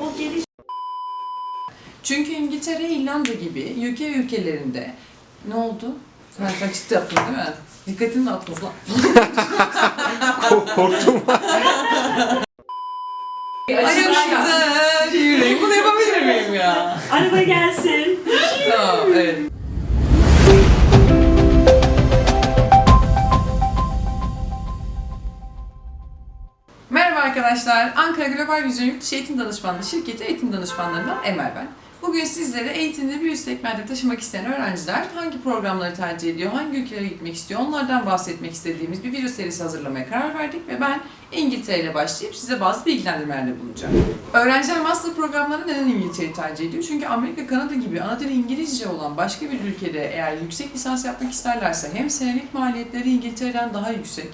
o geliş Çünkü İngiltere, İrlanda gibi UK ülkelerinde ne oldu? Sen sen ciddi yaptın değil mi? Dikkatini dağıttın lan. Korktum. Aramızda yüreğim. Bunu yapabilir miyim ya? araba gelsin. Tamam, evet. Arkadaşlar. Ankara Global Vizyon Yurt Eğitim Danışmanlığı şirketi eğitim danışmanlarından Emel ben. Bugün sizlere eğitimde bir üst segmentte taşımak isteyen öğrenciler hangi programları tercih ediyor, hangi ülkelere gitmek istiyor onlardan bahsetmek istediğimiz bir video serisi hazırlamaya karar verdik ve ben İngiltere ile başlayıp size bazı bilgilendirmelerde bulunacağım. Öğrenciler master programlarını neden İngiltere'yi tercih ediyor? Çünkü Amerika, Kanada gibi ana dili İngilizce olan başka bir ülkede eğer yüksek lisans yapmak isterlerse hem senelik maliyetleri İngiltere'den daha yüksek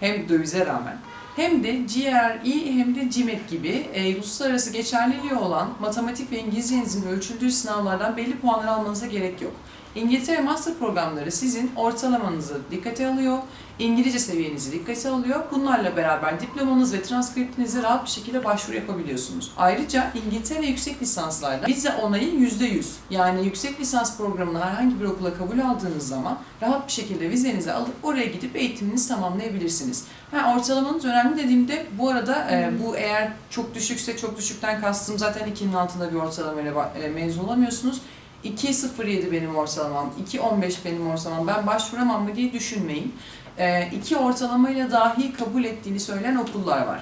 hem dövize rağmen hem de GRE hem de GMAT gibi e, uluslararası geçerliliği olan matematik ve İngilizcenizin ölçüldüğü sınavlardan belli puanlar almanıza gerek yok. İngiltere Master programları sizin ortalamanızı dikkate alıyor, İngilizce seviyenizi dikkate alıyor. Bunlarla beraber diplomanız ve transkriptinize rahat bir şekilde başvuru yapabiliyorsunuz. Ayrıca İngiltere yüksek lisanslarda vize onayı %100. Yani yüksek lisans programına herhangi bir okula kabul aldığınız zaman rahat bir şekilde vizenizi alıp oraya gidip eğitiminizi tamamlayabilirsiniz. Ha, ortalamanız önemli dediğimde bu arada e, bu eğer çok düşükse çok düşükten kastım zaten 2'nin altında bir ortalamayla e, mezun olamıyorsunuz. 2.07 benim ortalamam, 2.15 benim ortalamam, ben başvuramam mı diye düşünmeyin. E, iki ortalamayla dahi kabul ettiğini söyleyen okullar var.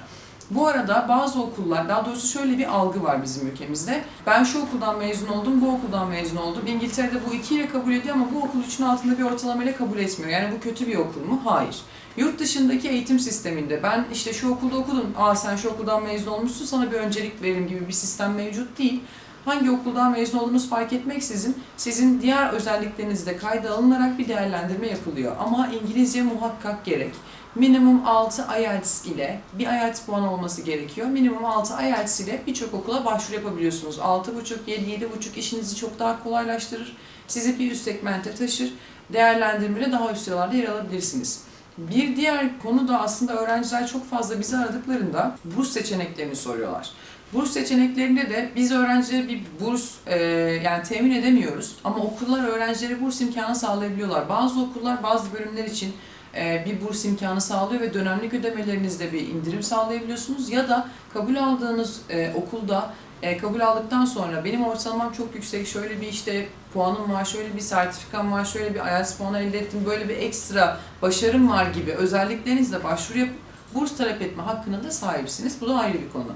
Bu arada bazı okullar, daha doğrusu şöyle bir algı var bizim ülkemizde. Ben şu okuldan mezun oldum, bu okuldan mezun oldum. İngiltere'de bu 2 ile kabul ediyor ama bu okul 3'ün altında bir ortalamayla kabul etmiyor. Yani bu kötü bir okul mu? Hayır. Yurt dışındaki eğitim sisteminde ben işte şu okulda okudum, aa sen şu okuldan mezun olmuşsun sana bir öncelik verim gibi bir sistem mevcut değil. Hangi okuldan mezun olduğunuz fark etmeksizin sizin diğer özellikleriniz de kayda alınarak bir değerlendirme yapılıyor. Ama İngilizce muhakkak gerek. Minimum 6 IELTS ile bir IELTS puanı olması gerekiyor. Minimum 6 IELTS ile birçok okula başvuru yapabiliyorsunuz. 6,5, 7, 7,5 işinizi çok daha kolaylaştırır. Sizi bir üst segmente taşır. Değerlendirmeyle daha üst sıralarda yer alabilirsiniz. Bir diğer konu da aslında öğrenciler çok fazla bizi aradıklarında burs seçeneklerini soruyorlar. Burs seçeneklerinde de biz öğrencilere bir burs e, yani temin edemiyoruz ama okullar öğrencilere burs imkanı sağlayabiliyorlar. Bazı okullar bazı bölümler için e, bir burs imkanı sağlıyor ve dönemlik ödemelerinizde bir indirim sağlayabiliyorsunuz ya da kabul aldığınız e, okulda e, kabul aldıktan sonra benim ortalamam çok yüksek, şöyle bir işte puanım var, şöyle bir sertifikam var, şöyle bir IELTS puanı elde ettim, böyle bir ekstra başarım var gibi özelliklerinizle başvuru yapıp burs talep etme hakkına da sahipsiniz. Bu da ayrı bir konu.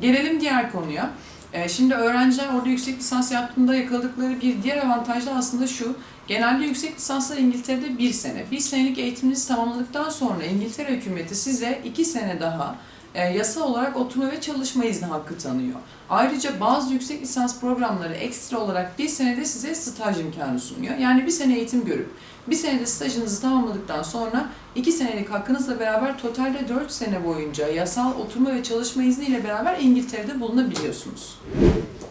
Gelelim diğer konuya. Ee, Şimdi öğrenciler orada yüksek lisans yaptığında yakaladıkları bir diğer avantaj da aslında şu. Genelde yüksek lisanslar İngiltere'de bir sene. Bir senelik eğitiminizi tamamladıktan sonra İngiltere hükümeti size iki sene daha e, yasal olarak oturma ve çalışma izni hakkı tanıyor. Ayrıca bazı yüksek lisans programları ekstra olarak bir senede size staj imkanı sunuyor. Yani bir sene eğitim görüp bir senede stajınızı tamamladıktan sonra iki senelik hakkınızla beraber totalde 4 sene boyunca yasal oturma ve çalışma izniyle beraber İngiltere'de bulunabiliyorsunuz.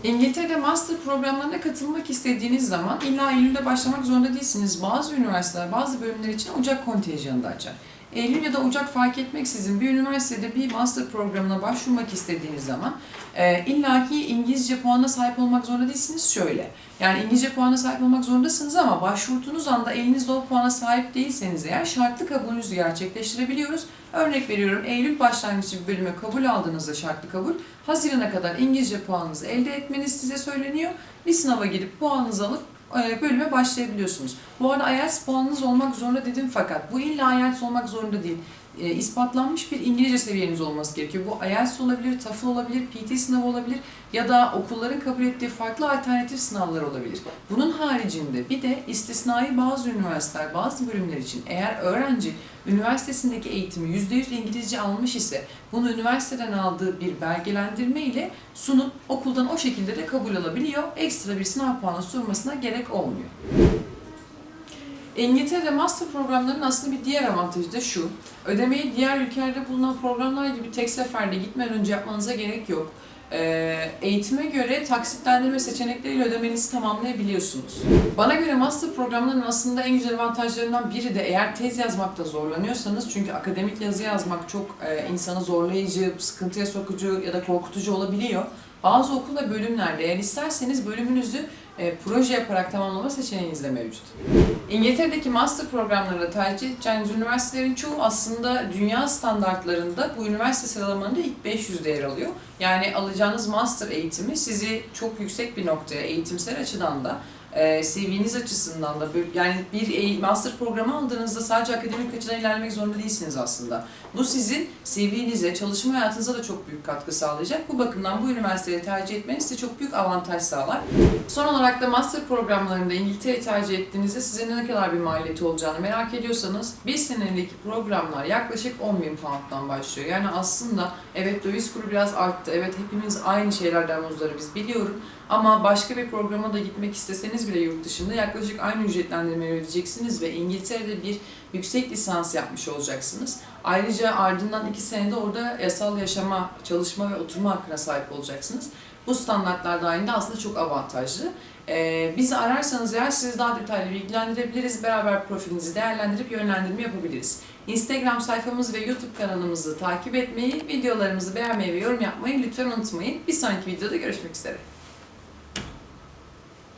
İngiltere'de master programlarına katılmak istediğiniz zaman illa Eylül'de başlamak zorunda değilsiniz. Bazı üniversiteler, bazı bölümler için Ocak kontenjanı da açar. Eylül ya da Ocak fark etmeksizin bir üniversitede bir master programına başvurmak istediğiniz zaman e, illaki İngilizce puanına sahip olmak zorunda değilsiniz şöyle. Yani İngilizce puana sahip olmak zorundasınız ama başvurduğunuz anda elinizde o puana sahip değilseniz eğer şartlı kabulünüzü gerçekleştirebiliyoruz. Örnek veriyorum Eylül başlangıçlı bir bölüme kabul aldığınızda şartlı kabul, Haziran'a kadar İngilizce puanınızı elde etmeniz size söyleniyor. Bir sınava girip puanınızı alıp bölüme başlayabiliyorsunuz. Bu arada IELTS puanınız olmak zorunda dedim fakat bu illa IELTS olmak zorunda değil. E, ispatlanmış bir İngilizce seviyeniz olması gerekiyor. Bu IELTS olabilir, TOEFL olabilir, PT sınavı olabilir ya da okulların kabul ettiği farklı alternatif sınavlar olabilir. Bunun haricinde bir de istisnai bazı üniversiteler, bazı bölümler için eğer öğrenci üniversitesindeki eğitimi %100 İngilizce almış ise bunu üniversiteden aldığı bir belgelendirme ile sunup okuldan o şekilde de kabul alabiliyor. Ekstra bir sınav puanı sunmasına gerek olmuyor. İngiltere'de master programlarının aslında bir diğer avantajı da şu. Ödemeyi diğer ülkelerde bulunan programlar gibi tek seferde gitmeden önce yapmanıza gerek yok. Ee, eğitime göre taksitlendirme seçenekleriyle ödemenizi tamamlayabiliyorsunuz. Bana göre master programlarının aslında en güzel avantajlarından biri de eğer tez yazmakta zorlanıyorsanız çünkü akademik yazı yazmak çok e, insanı zorlayıcı, sıkıntıya sokucu ya da korkutucu olabiliyor. Bazı okul ve bölümlerde eğer isterseniz bölümünüzü e, proje yaparak tamamlama seçeneğiniz de mevcut. İngiltere'deki master programlarında tercih edeceğiniz üniversitelerin çoğu aslında dünya standartlarında bu üniversite sıralamalarında ilk 500'de yer alıyor. Yani alacağınız master eğitimi sizi çok yüksek bir noktaya eğitimsel açıdan da e, seviyeniz açısından da yani bir eğ- master programı aldığınızda sadece akademik açıdan ilerlemek zorunda değilsiniz aslında. Bu sizin CV'nize, çalışma hayatınıza da çok büyük katkı sağlayacak. Bu bakımdan bu üniversiteyi tercih etmeniz size çok büyük avantaj sağlar. Son olarak da master programlarında İngiltere'yi tercih ettiğinizde size ne kadar bir maliyeti olacağını merak ediyorsanız bir senelik programlar yaklaşık 10 bin pound'dan başlıyor. Yani aslında evet döviz kuru biraz arttı. Evet hepimiz aynı şeylerden muzdaribiz biliyorum. Ama başka bir programa da gitmek isteseniz bile yurt dışında yaklaşık aynı ücretlendirmeyi ödeyeceksiniz ve İngiltere'de bir yüksek lisans yapmış olacaksınız. Ayrıca ardından iki senede orada yasal yaşama, çalışma ve oturma hakkına sahip olacaksınız. Bu standartlar dahilinde aslında çok avantajlı. Ee, bizi ararsanız eğer sizi daha detaylı bilgilendirebiliriz. Beraber profilinizi değerlendirip yönlendirme yapabiliriz. Instagram sayfamız ve YouTube kanalımızı takip etmeyi, videolarımızı beğenmeyi ve yorum yapmayı lütfen unutmayın. Bir sonraki videoda görüşmek üzere.